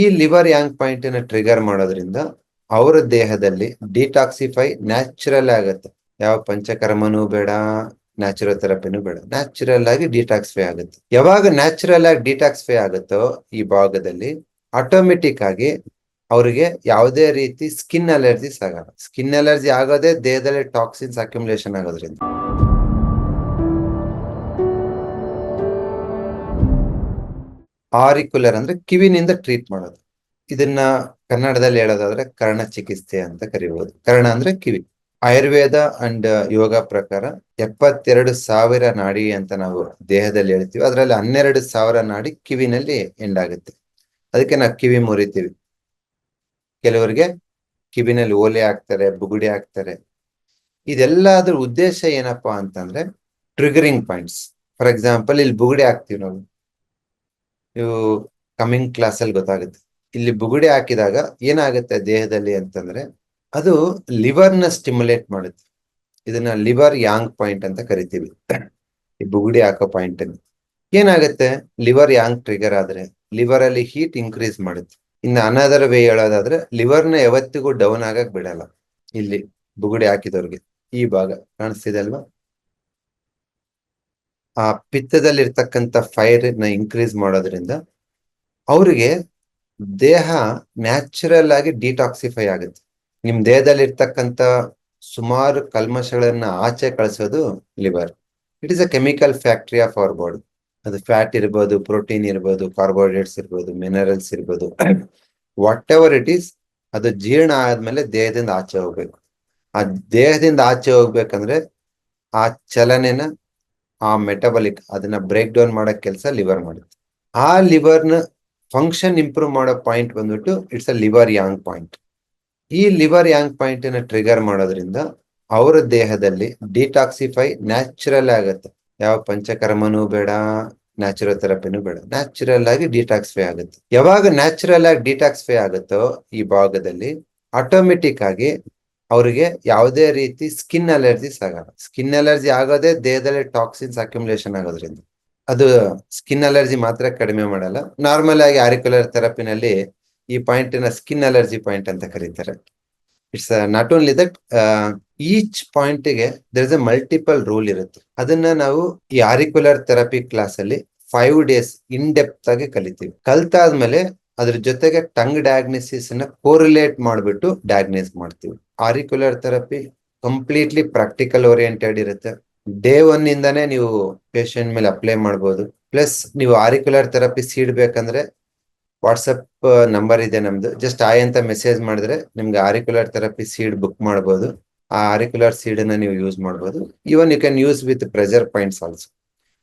ಈ liver yang ಪಾಯಿಂಟ್ನ trigger ಮಾಡೋದ್ರಿಂದ ಅವರ ದೇಹದಲ್ಲಿ ಡಿಟಾಕ್ಸಿಫೈ ನ್ಯಾಚುರಲ್ ಆಗುತ್ತೆ. ಯಾವ ಪಂಚಕರ್ಮನೂ ಬೇಡ ನ್ಯಾಚುರಲ್ ಥೆರಪಿನೂ ಬೇಡ. ನ್ಯಾಚುರಲ್ ಆಗಿ ಡಿಟಾಕ್ಸಿಫೈ ಆಗುತ್ತೆ. ಯಾವಾಗ ನ್ಯಾಚುರಲ್ ಆಗಿ ಡಿಟಾಕ್ಸಿಫೈ ಆಗುತ್ತೋ ಈ ಭಾಗದಲ್ಲಿ ಆಟೋಮೆಟಿಕ್ ಆಗಿ ಅವರಿಗೆ ಯಾವುದೇ ರೀತಿ ಸ್ಕಿನ್ ಅಲರ್ಜಿಸ್ ಆಗಲ್ಲ. ಸ್ಕಿನ್ ಅಲರ್ಜಿ ಆಗೋದೇ ದೇಹದಲ್ಲಿ ಟಾಕ್ಸಿನ್ಸ್ ಅಕ್ಯುಮುಲೇಷನ್ ಆಗೋದ್ರಿಂದ. ಆರಿಕ್ಯುಲರ್ ಅಂದ್ರೆ ಕಿವಿನಿಂದ ಟ್ರೀಟ್ ಮಾಡೋದು. ಇದನ್ನ ಕನ್ನಡದಲ್ಲಿ ಹೇಳೋದಾದ್ರೆ ಕರ್ಣ ಚಿಕಿತ್ಸೆ ಅಂತ ಕರಿಬಹುದು ಕರ್ಣ ಅಂದ್ರೆ ಕಿವಿ. ಆಯುರ್ವೇದ ಅಂಡ್ ಯೋಗ ಪ್ರಕಾರ ಎಪ್ಪತ್ತೆರಡು ಸಾವಿರ ನಾಡಿ ಅಂತ ನಾವು ದೇಹದಲ್ಲಿ ಹೇಳ್ತೀವಿ. ಅದರಲ್ಲಿ ಹನ್ನೆರಡು ಸಾವಿರ ನಾಡಿ ಕಿವಿನಲ್ಲಿ ಎಂಡ್ ಆಗುತ್ತೆ. ಅದಕ್ಕೆ ನಾವು ಕಿವಿ ಮುರಿತೀವಿ. ಕೆಲವರಿಗೆ ಕಿವಿನಲ್ಲಿ ಓಲೆ ಹಾಕ್ತಾರೆ, ಬುಗುಡಿ ಹಾಕ್ತಾರೆ. ಇದೆಲ್ಲದ್ರ ಉದ್ದೇಶ ಏನಪ್ಪಾ ಅಂತಂದ್ರೆ ಟ್ರಿಗರಿಂಗ್ ಪಾಯಿಂಟ್ಸ್ ಫಾರ್ ಎಕ್ಸಾಂಪಲ್ ಇಲ್ಲಿ ಬುಗುಡಿ ಹಾಕ್ತಿವಿ ನಾವು. ನೀವು ಕಮಿಂಗ್ ಕ್ಲಾಸ್ ಅಲ್ಲಿ ಗೊತ್ತಾಗುತ್ತೆ. ಇಲ್ಲಿ ಬುಗುಡಿ ಹಾಕಿದಾಗ ಏನಾಗುತ್ತೆ ದೇಹದಲ್ಲಿ ಅಂತಂದ್ರೆ ಅದು ಲಿವರ್ನ ಸ್ಟಿಮ್ಯುಲೇಟ್ ಮಾಡುತ್ತೆ. ಇದನ್ನ ಲಿವರ್ ಯಾಂಗ್ ಪಾಯಿಂಟ್ ಅಂತ ಕರಿತೀವಿ. ಈ ಬುಗುಡಿ ಹಾಕೋ ಪಾಯಿಂಟ್ ಅನ್ನು. ಏನಾಗುತ್ತೆ? ಲಿವರ್ ಯಾಂಗ್ ಟ್ರಿಗರ್ ಆದ್ರೆ ಲಿವರ್ ಅಲ್ಲಿ ಹೀಟ್ ಇನ್ಕ್ರೀಸ್ ಮಾಡುತ್ತೆ. ಇನ್ನು ಅನದರ್ ವೇ ಹೇಳೋದಾದ್ರೆ ಲಿವರ್ನ ಯಾವತ್ತಿಗೂ ಡೌನ್ ಆಗಕ್ ಬಿಡಲ್ಲ. ಇಲ್ಲಿ ಬುಗುಡಿ ಹಾಕಿದವ್ರಿಗೆ ಈ ಭಾಗ ಕಾಣಿಸ್ತಿದೆ ಅಲ್ವಾ? ಆ ಪಿತ್ತದಲ್ಲಿರ್ತಕ್ಕಂಥ ಫೈರ್ನ ಇನ್ಕ್ರೀಸ್ ಮಾಡೋದ್ರಿಂದ ಅವ್ರಿಗೆ ದೇಹ ನ್ಯಾಚುರಲ್ ಆಗಿ ಡಿಟಾಕ್ಸಿಫೈ ಆಗುತ್ತೆ. ನಿಮ್ ದೇಹದಲ್ಲಿ ಇರ್ತಕ್ಕಂಥ ಸುಮಾರು ಕಲ್ಮಶಗಳನ್ನ ಆಚೆ ಕಳಿಸೋದು liver it is a chemical factory of our body ಅದು ಫ್ಯಾಟ್ ಇರ್ಬೋದು ಪ್ರೋಟೀನ್ ಇರ್ಬೋದು ಕಾರ್ಬೋಹೈಡ್ರೇಟ್ಸ್ ಇರ್ಬೋದು ಮಿನರಲ್ಸ್ ಇರ್ಬೋದು. ವಾಟ್ ಎವರ್ ಇಟ್ ಈಸ್ ಅದು ಜೀರ್ಣ ಆದ್ಮೇಲೆ ದೇಹದಿಂದ ಆಚೆ ಹೋಗ್ಬೇಕು. ಆ ದೇಹದಿಂದ ಆಚೆ ಹೋಗ್ಬೇಕಂದ್ರೆ ಆ ಚಲನೆನ ಆ ಮೆಟಬಲಿಕ್ ಅದನ್ನ ಬ್ರೇಕ್ ಡೌನ್ ಮಾಡೋ ಕೆಲಸ ಲಿವರ್ ಮಾಡುತ್ತೆ. ಆ ಲಿವರ್ನ ಫಂಕ್ಷನ್ ಇಂಪ್ರೂವ್ ಮಾಡೋ ಪಾಯಿಂಟ್ ಬಂದ್ಬಿಟ್ಟು it's a liver yang point ಈ ಲಿವರ್ ಯಾಂಗ್ ಪಾಯಿಂಟ್ನ ಟ್ರಿಗರ್ ಮಾಡೋದ್ರಿಂದ ಅವರ ದೇಹದಲ್ಲಿ ಡಿಟಾಕ್ಸಿಫೈ ನ್ಯಾಚುರಲ್ ಆಗುತ್ತೆ. ಯಾವ ಪಂಚಕರ್ಮನೂ ಬೇಡ ನ್ಯಾಚುರಲ್ ಥೆರಪಿನೂ ಬೇಡ. ನ್ಯಾಚುರಲ್ ಆಗಿ ಡಿಟಾಕ್ಸಿಫೈ ಆಗುತ್ತೆ. ಯಾವಾಗ ನ್ಯಾಚುರಲ್ ಆಗಿ ಡಿಟಾಕ್ಸಿಫೈ ಆಗುತ್ತೋ ಈ ಭಾಗದಲ್ಲಿ ಆಟೋಮೆಟಿಕ್ ಆಗಿ ಅವರಿಗೆ ಯಾವುದೇ ರೀತಿ ಸ್ಕಿನ್ ಅಲರ್ಜಿಸ್ ಆಗಲ್ಲ. ಸ್ಕಿನ್ ಅಲರ್ಜಿ ಆಗೋದೇ ದೇಹದಲ್ಲಿ ಟಾಕ್ಸಿನ್ಸ್ ಅಕ್ಯುಮುಲೇಷನ್ ಆಗೋದ್ರಿಂದ. ಅದು ಸ್ಕಿನ್ ಅಲರ್ಜಿ ಮಾತ್ರ ಕಡಿಮೆ ಮಾಡಲ್ಲ. ನಾರ್ಮಲ್ ಆಗಿ ಆರಿಕ್ಯುಲರ್ ಥೆರಪಿನಲ್ಲಿ ಈ ಪಾಯಿಂಟ್ನ ಸ್ಕಿನ್ ಅಲರ್ಜಿ ಪಾಯಿಂಟ್ ಅಂತ ಕರೀತಾರೆ. It's not only that each ಪಾಯಿಂಟ್ಗೆ there is a multiple rule ಇರುತ್ತೆ. ಅದನ್ನ ನಾವು ಈ ಆರಿಕ್ಯುಲರ್ ಥೆರಪಿ ಕ್ಲಾಸ್ ಅಲ್ಲಿ ಫೈವ್ ಡೇಸ್ ಇನ್ ಡೆಪ್ತ್ ಆಗಿ ಕಲಿತೀವಿ. ಕಲ್ತಾದ್ಮೇಲೆ ಅದ್ರ ಜೊತೆಗೆ ಟಂಗ್ ಡಯಾಗ್ನೋಸಿಸ್ನ ಕೋರಿಲೇಟ್ ಮಾಡ್ಬಿಟ್ಟು ಡಯಾಗ್ನೈಸ್ ಮಾಡ್ತೀವಿ. Auricular therapy completely practical oriented ಇರುತ್ತೆ. ಡೇ ಒನ್ ಇಂದಾನೇ ನೀವು ಪೇಷಂಟ್ ಮೇಲೆ ಅಪ್ಲೈ ಮಾಡ್ಬೋದು. ಪ್ಲಸ್ ನೀವು ಆರಿಕ್ಯುಲರ್ ಥೆರಪಿ ಸೀಡ್ ಬೇಕಂದ್ರೆ ವಾಟ್ಸಪ್ ನಂಬರ್ ಇದೆ ನಮ್ದು. ಜಸ್ಟ್ ಆಯ್ ಅಂತ ಮೆಸೇಜ್ ಮಾಡಿದ್ರೆ ನಿಮ್ಗೆ ಆರಿಕ್ಯುಲರ್ ಥೆರಪಿ ಸೀಡ್ ಬುಕ್ ಮಾಡ್ಬೋದು. ಆ ಆರಿಕ್ಯುಲರ್ ಸೀಡ್ನ ನೀವು ಯೂಸ್ ಮಾಡ್ಬೋದು. Even you can use with pressure points also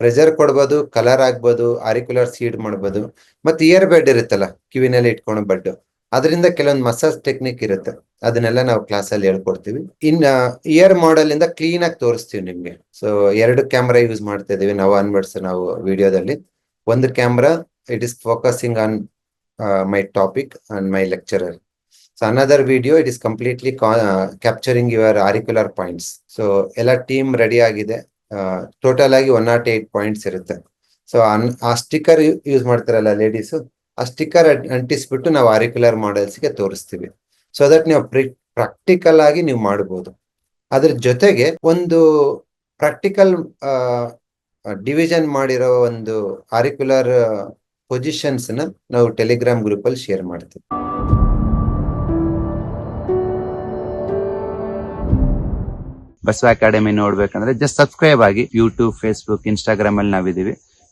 pressure ಕೊಡ್ಬೋದು ಕಲರ್ ಆಗ್ಬೋದು ಆರಿಕ್ಯುಲರ್ ಸೀಡ್ ಮಾಡ್ಬೋದು. ಮತ್ತೆ ಇಯರ್ ಬೆಡ್ ಇರುತ್ತಲ್ಲ, ಕಿವಿನಲ್ಲಿ ಇಟ್ಕೊಂಡು ಬಡ್ ಅದರಿಂದ ಕೆಲವೊಂದು ಮಸಾಜ್ ಟೆಕ್ನಿಕ್ ಇರುತ್ತೆ. ಅದನ್ನೆಲ್ಲ ನಾವು ಕ್ಲಾಸ್ ಅಲ್ಲಿ ಹೇಳ್ಕೊಡ್ತೀವಿ. ಇನ್ನ ಇಯರ್ ಮಾಡೆಲ್ ಇಂದ ಕ್ಲೀನ್ ಆಗಿ ತೋರಿಸ್ತೀವಿ ನಿಮ್ಗೆ. ಸೊ ಎರಡು ಕ್ಯಾಮ್ರಾ ಯೂಸ್ ಮಾಡ್ತಾ ಇದೀವಿ. ನಾವು ಅನ್ವರ್ಡ್ಸ್ ನಾವು ವಿಡಿಯೋದಲ್ಲಿ ಒಂದು camera it is focusing on my topic and my lecturer so another video it is completely capturing your auricular points so ಎಲ್ಲ ಟೀಮ್ ರೆಡಿ ಆಗಿದೆ. ಟೋಟಲ್ ಆಗಿ ಒನ್ ನಾಟ್ ಏಟ್ ಪಾಯಿಂಟ್ಸ್ ಇರುತ್ತೆ. ಸೊ ಆ ಸ್ಟಿಕ್ಕರ್ ಯೂಸ್ ಮಾಡ್ತಾರಲ್ಲ ladies ಆ sticker ಅಂಟಿಸ್ಬಿಟ್ಟು ನಾವು ಆರಿಕ್ಯುಲರ್ಗೆ ತೋರಿಸ್ತೀವಿ. ಸೊ ದಟ್ ನೀವು ಪ್ರಾಕ್ಟಿಕಲ್ ಆಗಿ ನೀವು ಮಾಡಬಹುದು ಅದ್ರ ಜೊತೆಗೆ ಒಂದು ಪ್ರಾಕ್ಟಿಕಲ್ ಡಿವಿಷನ್ ಮಾಡಿರೋ ಒಂದು ಆರಿಕ್ಯುಲರ್ ಪೊಸಿಷನ್ಸ್ನ ನಾವು ಟೆಲಿಗ್ರಾಮ್ ಗ್ರೂಪ್ ಅಲ್ಲಿ ಶೇರ್ ಮಾಡ್ತೀವಿ. ಬಸವ ಅಕಾಡೆಮಿ ನೋಡ್ಬೇಕಂದ್ರೆ ಜಸ್ಟ್ ಸಬ್ಸ್ಕ್ರೈಬ್ ಆಗಿ ಯೂಟ್ಯೂಬ್ ಫೇಸ್ಬುಕ್ ಇನ್ಸ್ಟಾಗ್ರಾಮ್ ಅಲ್ಲಿ ನಾವಿದೀವಿ